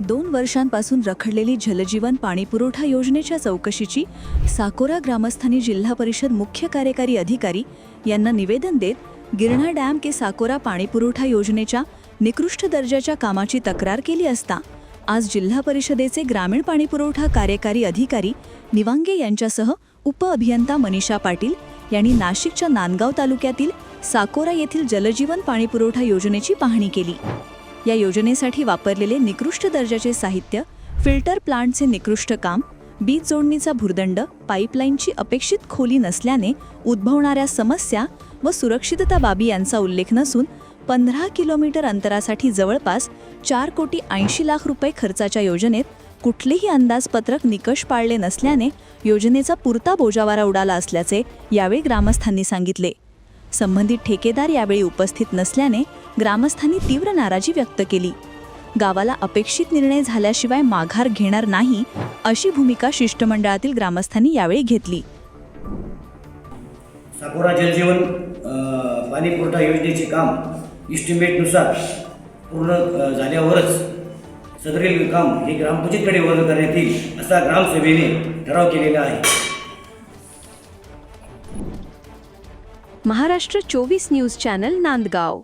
दोन वर्षांपासून रखडलेली जलजीवन पाणीपुरवठा योजनेच्या चौकशीची साकोरा ग्रामस्थांनी जिल्हा परिषद मुख्य कार्यकारी अधिकारी यांना निवेदन देत गिरणा डॅम के साकोरा पाणीपुरवठा योजनेच्या निकृष्ट दर्जाच्या कामाची तक्रार केली असता आज जिल्हा परिषदेचे ग्रामीण पाणीपुरवठा कार्यकारी अधिकारी निवांगे यांच्यासह उपअभियंता मनीषा पाटील यांनी नाशिकच्या नांदगाव तालुक्यातील साकोरा येथील जलजीवन पाणीपुरवठा योजनेची पाहणी केली. या योजनेसाठी वापरलेले निकृष्ट दर्जाचे साहित्य फिल्टर प्लांटचे निकृष्ट काम बीज जोडणीचा भुर्दंड पाईपलाईनची अपेक्षित खोली नसल्याने उद्भवणाऱ्या समस्या व सुरक्षितता बाबी यांचा उल्लेख नसून पंधरा किलोमीटर अंतरासाठी जवळपास चार कोटी ऐंशी लाख रुपये खर्चाच्या योजनेत कुठलेही अंदाजपत्रक निकष पाळले नसल्याने योजनेचा पुरता बोजावारा उडाला असल्याचे यावेळी ग्रामस्थांनी सांगितले. संबंधित ठेकेदार यावेळी उपस्थित नसल्याने ग्रामस्थांनी तीव्र नाराजी व्यक्त केली. गावाला अपेक्षित निर्णय झाल्याशिवाय माघार घेणार नाही अशी भूमिका शिष्टमंडळातील ग्रामस्थांनी यावेळी घेतली. साकोरा जलजीवन पाणी पुरवठा योजनेचे काम इस्टिमेटनुसार पूर्ण झाल्यावरच सदरील काम हे ग्रामपंचायतकडे वर्ग करण्यात येईल असा ग्रामसभेने ठराव केलेला आहे. महाराष्ट्र चोवीस न्यूज चॅनल नांदगाव.